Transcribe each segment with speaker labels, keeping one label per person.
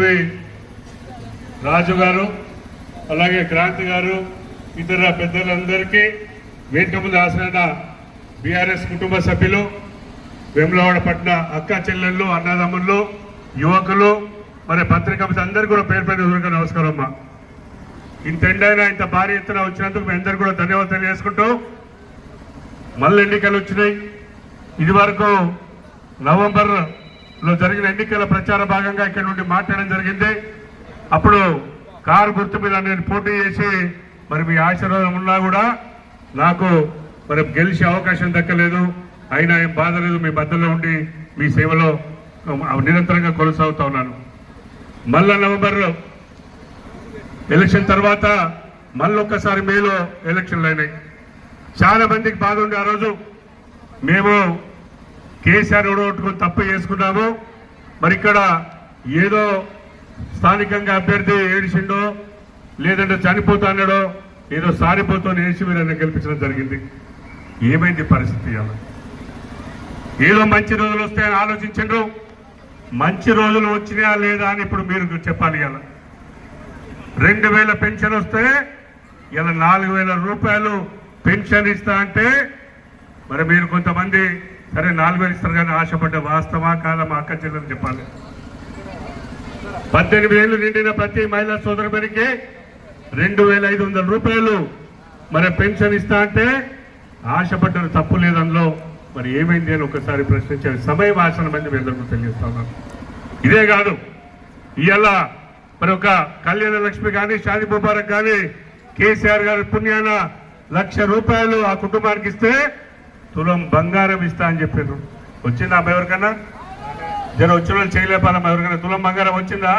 Speaker 1: పల్లవి రాజు గారు అలాగే క్రాంతి గారు ఇతర పెద్దలందరికీ వేదిక ముందు ఆశ్రయిన బీఆర్ఎస్ కుటుంబ సభ్యులు వేములవాడ పట్ల అక్క చెల్లెళ్ళు అన్నదమ్ముళ్ళు యువకులు మరి పత్రిక అందరికీ కూడా పేరు పేరు నమస్కారం అమ్మా. ఇంత ఎండైనా ఇంత భారీ ఎత్తున వచ్చినందుకు మీ అందరికీ కూడా ధన్యవాదాలు తెలియజేసుకుంటూ మళ్ళీ ఎన్నికలు వచ్చినాయి. ఇది వరకు నవంబర్ లో జరిగిన ఎన్నికల ప్రచార భాగంగా ఇక్కడ నుండి మాట్లాడడం జరిగింది. అప్పుడు కారు గుర్తు మీద నేను పోటీ చేసి మరి మీ ఆశీర్వాదం ఉన్నా కూడా నాకు మరి గెలిచే అవకాశం దక్కలేదు. అయినా ఏం బాధ లేదు మీ బద్దలో ఉండి మీ సేవలో నిరంతరంగా కొనసాగుతా ఉన్నాను. మళ్ళా నవంబర్లో ఎలక్షన్ తర్వాత మళ్ళీ ఒక్కసారి మేలో ఎలక్షన్లు అయినాయి. చాలా మందికి బాధ ఉంది ఆ రోజు మేము కేసీఆర్ ఓడగొట్టుకుని తప్పు చేసుకున్నాము. మరి ఇక్కడ ఏదో స్థానికంగా అభ్యర్థి ఏడిచిండో లేదంటే చనిపోతాడో ఏదో సారిపోతో ఏడిచి మీరు ఆయన గెలిపించడం జరిగింది. ఏమైంది పరిస్థితి అలా? ఏదో మంచి రోజులు వస్తాయని ఆలోచించండు మంచి రోజులు వచ్చినాయా లేదా అని ఇప్పుడు మీరు చెప్పాలి ఇలా రెండు వేల పెన్షన్ వస్తే ఇలా నాలుగు వేల రూపాయలు పెన్షన్ ఇస్తా అంటే మరి మీరు కొంతమంది సరే నాలుగు వేలు ఇస్తారు కానీ ఆశపడ్డ వాస్తవా కాదా మా అక్క చెల్లెలు చెప్పాలి. పద్దెనిమిది ఏళ్ళు నిండిన ప్రతి మహిళా సోదరునికి రెండు వేల ఐదు వందల రూపాయలు. మరి పెన్షన్ ఇస్తా అంటే ఆశపడ్డ తప్పు లేదంలో మరి ఏమైంది అని ఒకసారి ప్రశ్నించే సమయం ఆసనమైంది మీ అందరికీ తెలియజేస్తా ఇదే కాదు ఇవాళ మరి ఒక కళ్యాణ లక్ష్మి కానీ షాది ముబారక్ కానీ కేసీఆర్ గారి పుణ్యాన లక్ష రూపాయలు ఆ కుటుంబానికి ఇస్తే తులం బంగారం ఇస్తా అని చెప్పారు వచ్చిందా అమ్మ ఎవరికన్నా? జర వచ్చిన వాళ్ళు చేయలేపాలమ్మా ఎవరికైనా తులం బంగారం వచ్చిందా?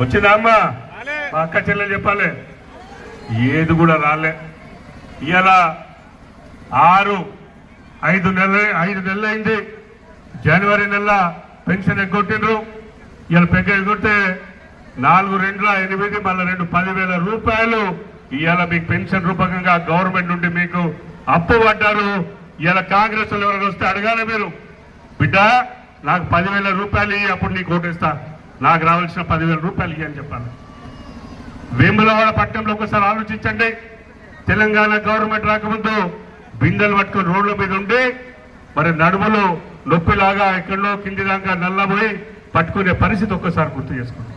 Speaker 1: వచ్చిందా అమ్మా? మా అక్క చెల్లెలు చెప్పాలి. ఏది కూడా రాలే. ఇవాళ ఆరు ఐదు నెలల ఐదు నెలలు అయింది. జనవరి నెల పెన్షన్ ఎగ్గొట్టిండ్రు. ఇవాళ పెగ్గ ఎగ్గొట్టే నాలుగు రెండుల ఎనిమిది మళ్ళీ రెండు పదివేల రూపాయలు. ఇవాళ మీకు పెన్షన్ రూపకంగా గవర్నమెంట్ నుండి అప్పు పడ్డారు ఇలా కాంగ్రెస్ ఎవరైనా వస్తే అడగాలి మీరు. బిడ్డ నాకు పదివేల రూపాయలు ఇవి అప్పుడు నీకు ఓటేస్తా నాకు రావాల్సిన పదివేల రూపాయలు ఇవి అని చెప్పాలి వేములవాడ పట్టణంలో ఒకసారి ఆలోచించండి. తెలంగాణ గవర్నమెంట్ రాకముందు బిందెలు పట్టుకొని రోడ్ల మీద ఉండి మరి నడుములు నొప్పిలాగా ఎక్కడో కింది దాకా నల్లబోయి పట్టుకునే పరిస్థితి ఒక్కసారి గుర్తు చేసుకోండి.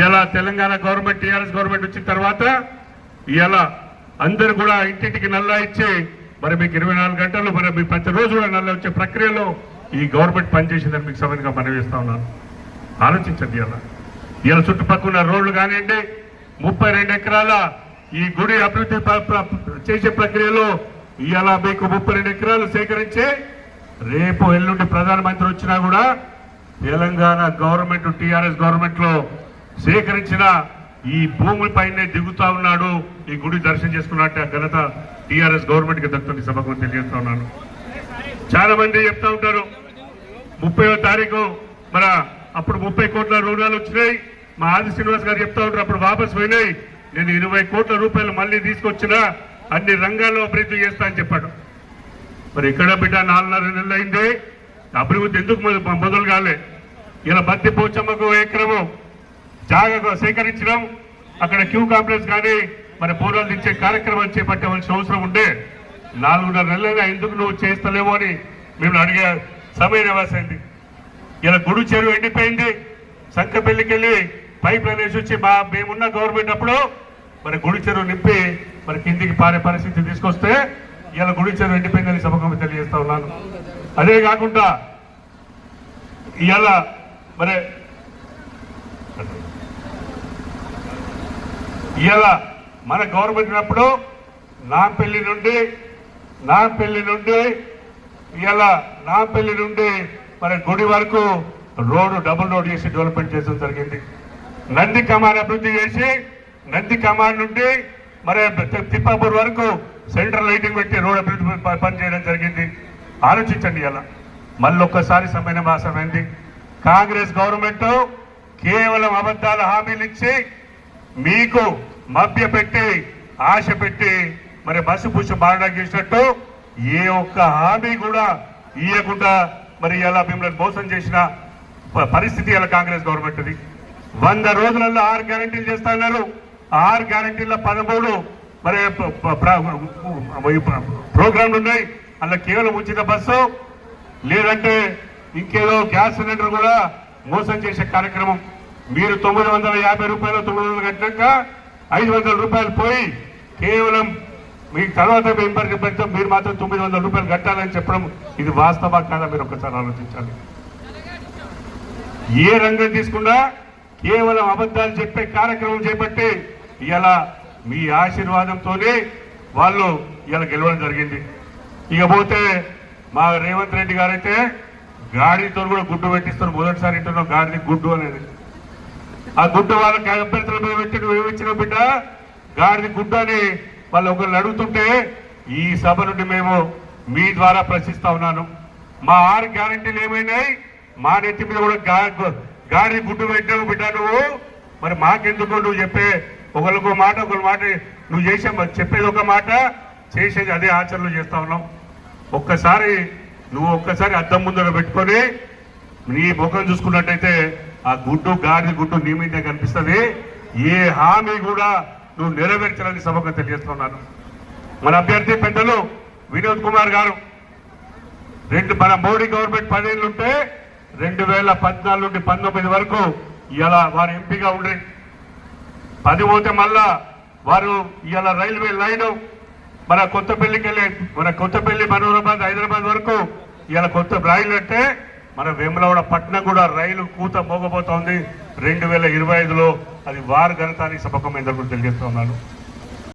Speaker 1: ఇలా తెలంగాణ గవర్నమెంట్ టీఆర్ఎస్ గవర్నమెంట్ వచ్చిన తర్వాత ఇలా అందరు కూడా ఇంటింటికి నల్లా ఇచ్చి మరి మీకు ఇరవై నాలుగు గంటలు మరి మీకు ప్రతిరోజు కూడా నల్ల వచ్చే ప్రక్రియలో ఈ గవర్నమెంట్ పనిచేసిందని మీకు సమయంగా మనవిస్తా ఉన్నాను. ఆలోచించండి ఇలా. ఇలా చుట్టుపక్కల రోడ్లు కానివ్వండి ముప్పై రెండు ఎకరాల ఈ గుడి అభివృద్ధి చేసే ప్రక్రియలో ఇలా మీకు ముప్పై రెండు ఎకరాలు సేకరించి రేపు ఎల్లుండి ప్రధానమంత్రి వచ్చినా కూడా తెలంగాణ గవర్నమెంట్ టీఆర్ఎస్ గవర్నమెంట్లో సేకరించిన ఈ భూములపైనే దిగుతా ఉన్నాడు. ఈ గుడి దర్శనం చేసుకున్నట్టు ఆ ఘనత టిఆర్ఎస్ గవర్నమెంట్కి దక్కుతుంది సభకు తెలియజేస్తా ఉన్నాను. చాలా మంది చెప్తా ఉంటారు. ముప్పైవ తారీఖు మన అప్పుడు ముప్పై కోట్ల రుణాలు వచ్చినాయి. మా ఆది శ్రీనివాస్ గారు చెప్తా ఉంటారు అప్పుడు వాపస్ పోయినాయి. నేను ఇరవై కోట్ల రూపాయలు మళ్ళీ తీసుకొచ్చినా అన్ని రంగాల్లో అభివృద్ధి చేస్తా అని చెప్పాడు. మరి ఇక్కడ బిడ్డ నాలుగున్నర నెలలు అయింది అభివృద్ధి ఎందుకు మొదలు కాలే ఇలా బత్తి పోచమ్మకు ఓ ఎకరము జాగ్రత్తగా సేకరించడం అక్కడ క్యూ కాంప్లెక్స్ కానీ మరి పూర్వం తెచ్చే కార్యక్రమాలు చేపట్టవలసిన అవసరం ఉండే. నాలుగున్నర నెలలుగా ఎందుకు నువ్వు చేస్తలేవో అని మేము అడిగే సమయం నివాసైంది ఇలా గుడి చెరువు ఎండిపోయింది. సంకపల్లికి పైప్ లైన్ వచ్చి మా మేమున్న గవర్నమెంట్ అప్పుడు మరి గుడి చెరువు నింపి మరి కిందికి పారే పరిస్థితి తీసుకొస్తే ఇలా గుడి చెరువు ఎండిపోయిందని సభకు తెలియజేస్తా ఉన్నాను. అదే కాకుండా ఇవాళ మరి ఇవాళ మన గవర్నమెంట్ ఉన్నప్పుడు నాంపల్లి నుండి నాంపల్లి నుండి ఇవాళ నాంపల్లి నుండి మన గుడి వరకు రోడ్డు డబుల్ రోడ్ చేసి డెవలప్మెంట్ చేయడం జరిగింది. నంది కమాన్ అభివృద్ధి చేసి నంది కమాన్ నుండి మరి తిప్పాపూర్ వరకు సెంట్రల్ లైటింగ్ పెట్టి రోడ్ అభివృద్ధి పనిచేయడం పని చేయడం జరిగింది. ఆలోచించండి ఇలా మళ్ళీ ఒక్కసారి సమయం భాషమైంది కాంగ్రెస్ గవర్నమెంట్ కేవలం అబద్ధాల హామీలు ఇచ్చి మీకు మభ్య పెట్టి ఆశ పెట్టి మరి బస్సు పుష్ప బాగా చేసినట్టు ఏ ఒక్క హామీ కూడా ఇవ్వకుండా మరి ఇలా మిమ్మల్ని మోసం చేసిన ప- పరిస్థితి ఇలా కాంగ్రెస్ గవర్నమెంట్ది వంద రోజులలో ఆరు గ్యారంటీలు చేస్తున్నారు ఆరు గ్యారంటీల పదమూడు మరి ప్రోగ్రాంలు ఉన్నాయి. అలా కేవలం ఉచిత బస్సు లేదంటే ఇంకేదో గ్యాస్ సిలిండర్ కూడా మోసం చేసే కార్యక్రమం మీరు తొమ్మిది వందల యాభై రూపాయలు తొమ్మిది వందలు కట్టినాక ఐదు వందల రూపాయలు పోయి కేవలం మీ తర్వాత మెంబర్కి పెడతాం మీరు మాత్రం తొమ్మిది వందల రూపాయలు కట్టాలని చెప్పడం ఇది వాస్తవా కాదా మీరు ఒకసారి ఆలోచించాలి. ఏ రంగం తీసుకున్నా కేవలం అబద్ధాలు చెప్పే కార్యక్రమం చేపట్టి ఇలా మీ ఆశీర్వాదంతోనే వాళ్ళు ఇలా గెలవడం జరిగింది. ఇకపోతే మా రేవంత్ రెడ్డి గారైతే గాడితో కూడా గుడ్డు పెట్టిస్తారు. మొదటిసారి ఇంటున్నాం గాడిది గుడ్డు అనేది. ఆ గుడ్డు వాళ్ళకి అభ్యర్థుల మీద పెట్టి నువ్వు బిడ్డ? గాడిది గుడ్డు అని వాళ్ళు ఒకరిని అడుగుతుంటే ఈ సభ నుండి మేము మీ ద్వారా ప్రశ్నిస్తా ఉన్నాను. మా ఆరు గ్యారంటీలు ఏమైనాయి? మా నెత్తి మీద కూడా గాడిది గుడ్డు పెట్టావు బిడ్డ నువ్వు. మరి మాకెందుకు నువ్వు చెప్పే ఒకరికి మాట ఒకరి మాట నువ్వు చేసే చెప్పేది ఒక మాట చేసేది అదే ఆచరణలు చేస్తా ఉన్నాం. ఒక్కసారి నువ్వు ఒక్కసారి అద్దం ముందర పెట్టుకొని నీ ముఖం చూసుకున్నట్టయితే ఆ గుడ్డు గాడిద గుడ్డు నీ మీదే కనిపిస్తుంది. ఏ హామీ కూడా నువ్వు నెరవేర్చాలని సభకు తెలియజేస్తున్నాను. మన అభ్యర్థి పెద్దలు వినోద్ కుమార్ గారు రెండు మన మోడీ గవర్నమెంట్ పదేళ్ళు ఉంటే రెండు వేల పద్నాలుగు నుండి పంతొమ్మిది వరకు ఇలా వారు ఎంపీగా ఉండే. పది పోతే మళ్ళా వారు ఇలా రైల్వే లైన్ మన కొత్తపల్లికి వెళ్ళే మన కొత్తపల్లి మనోరాబాద్ హైదరాబాద్ వరకు ఇలా కొత్త రైలు అంటే మన వేములవాడ పట్నం కూడా రైలు కూత మోగబోతోంది. రెండు వేల ఇరవై ఐదులో అది వారు ఘనతానికి సభకం ఎందుకు తెలియజేస్తా ఉన్నాను.